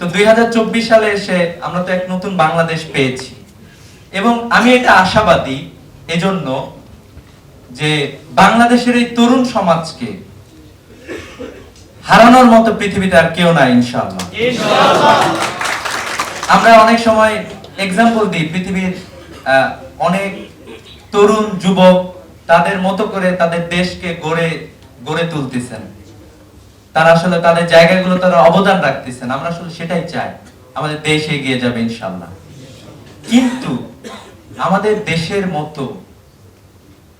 তো দুই হাজার চব্বিশ সালে এসে আমরা তো এক নতুন বাংলাদেশ পেয়েছি। এবং আমি এটা আশাবাদী এজন্য যে বাংলাদেশের এই তরুণ সমাজকে হারানোর মতো পৃথিবীতে আর কেউ না ইনশাআল্লাহ। আমরা অনেক সময় এক্সাম্পল দিই পৃথিবীর আহ, অনেক তরুণ যুবক তাদের মতো করে তাদের দেশকে গড়ে গড়ে তুলতেছেন। তারা আসলে তাদের জায়গাগুলো তারা অবদান রাখতেছেন। আমরা আসলে সেটাই চাই। আমাদের দেশ এগিয়ে যাবে ইনশাল্লাহ কিন্তু আমাদের দেশের মতো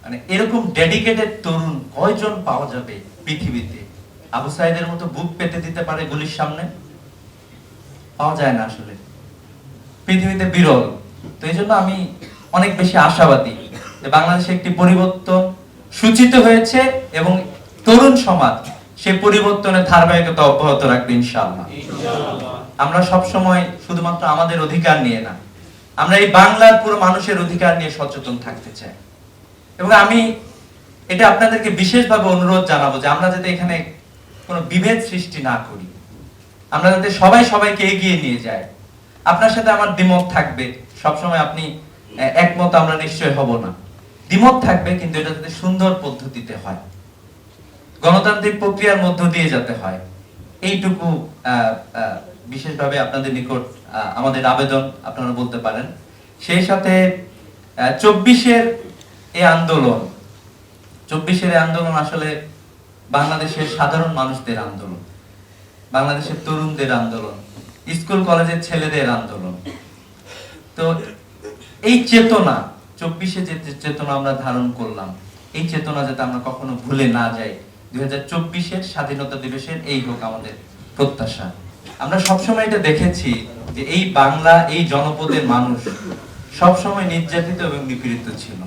মানে এরকম ডেডিকেটেড তরুণ কয়জন পাওয়া যাবে পৃথিবীতে? আবু সাইদের মতো বুক পেতে দিতে পারে গুলির সামনে? পাওয়া যায় না আসলে। পৃথিবীতে বিরল। তো এই জন্য আমি অনেক বেশি আশাবাদী বাংলাদেশে একটি পরিবর্তন সূচিত হয়েছে এবং তরুণ সমাজ সেই পরিবর্তনের ধারাবাহিকতা অব্যাহত রাখবে ইনশাআল্লাহ। আমরা সব সময় শুধুমাত্র আমাদের অধিকার নিয়ে না আমরা এই বাংলার পুরো মানুষের অধিকার নিয়ে সচেতন থাকতে চাই। এবং আমি এটা আপনাদেরকে বিশেষভাবে অনুরোধ জানাব যে আমরা যাতে এখানে কোনো বিভেদ সৃষ্টি না করি আমরা যাতে সবাই সবাইকে এগিয়ে নিয়ে যায়। আপনার সাথে আমার দ্বিমত থাকবে সবসময় আপনি একমত আমরা নিশ্চয় হব না। দ্বিমত থাকবে কিন্তু এটা যাতে সুন্দর পদ্ধতিতে হয়। গণতান্ত্রিক প্রক্রিয়ার মধ্য দিয়ে যাতে হয়। এইটুকু বিশেষভাবে আপনাদের নিকট আমাদের আবেদন আপনারা বলতে পারেন। সেই সাথে চব্বিশের এই আন্দোলন, চব্বিশের এই আন্দোলন আসলে বাংলাদেশের সাধারণ মানুষদের আন্দোলন, বাংলাদেশের তরুণদের আন্দোলন, স্কুল, কলেজের ছেলেদের আন্দোলন। তো এই চেতনা, চব্বিশে যে চেতনা আমরা ধারণ করলাম, এই চেতনা যাতে আমরা কখনো ভুলে না যাই দুই হাজার স্বাধীনতা দিবসের এই হোক আমাদের প্রত্যাশা। আমরা সবসময় এটা দেখেছি যে এই বাংলা, এই জনপদের মানুষ সবসময় নির্যাতিত এবং নিপীড়িত ছিল।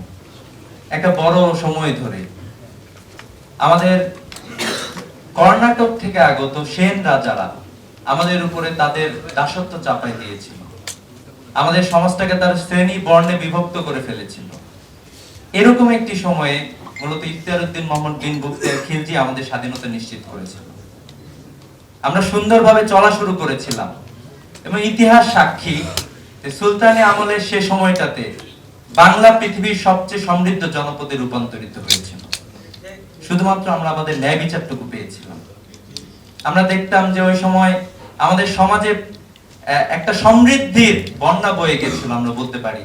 একটা বড় সময় ধরে। আমাদের কর্ণাটক থেকে আগত সেন রাজারা আমাদের উপরে তাদের দাসত্ব চাপাই দিয়েছিল। আমাদের সমাজটাকে তার শ্রেণি বর্ণে বিভক্ত করে ফেলেছিল। এরকম একটি সময়ে মূলত ইফতিয়ার উদ্দিন মোহাম্মদ বিন বুক্তিয়ার খিলজি আমাদের স্বাধীনতা নিশ্চিত করেছিল। আমরা সুন্দরভাবে চলা শুরু করেছিলাম। এবং ইতিহাস সাক্ষী সুলতানি আমলের সে সময়টাতে বাংলা পৃথিবীর সবচেয়ে সমৃদ্ধ জনপদে রূপান্তরিত হয়েছিল। শুধুমাত্র আমরা আমাদের ন্যায় বিচারটুকু পেয়েছিলাম। আমরা দেখতাম যে ওই সময় আমাদের সমাজে একটা সমৃদ্ধির বন্যা বয়ে গেছিল, আমরা বলতে পারি।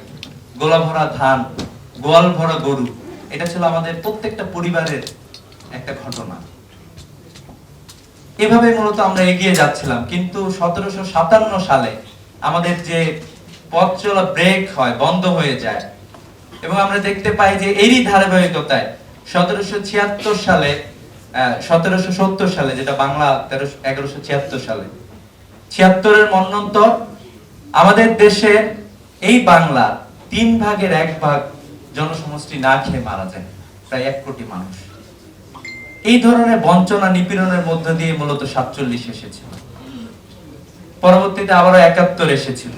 গোলা ভরা ধান গোয়াল ভরা গরু এটা ছিল আমাদের প্রত্যেকটা পরিবারের একটা ঘটনা। এভাবে মূলত আমরা এগিয়ে যাচ্ছিলাম। কিন্তু সতেরোশো সাতান্ন সালে আমাদের যে পথ চলা ব্রেক হয়, বন্ধ হয়ে যায়, এবং আমরা দেখতে পাই যে এরই ধারাবাহিকতায় সতেরোশো ছিয়াত্তর সালে সতেরোশো সত্তর সালে, যেটা বাংলা তেরোশো এগারোশো ছিয়াত্তর সালে, ছিয়াত্তরের মন্বন্তর আমাদের দেশে এই বাংলা তিন ভাগের এক ভাগ জনসমষ্টি না খেয়ে মারা যায়। প্রায় এক কোটি মানুষ। এই ধরনের বঞ্চনা নিপীড়নের মধ্য দিয়ে মূলত সাতচল্লিশ এসেছিল। পরবর্তীতে আবারও একাত্তর এসেছিল।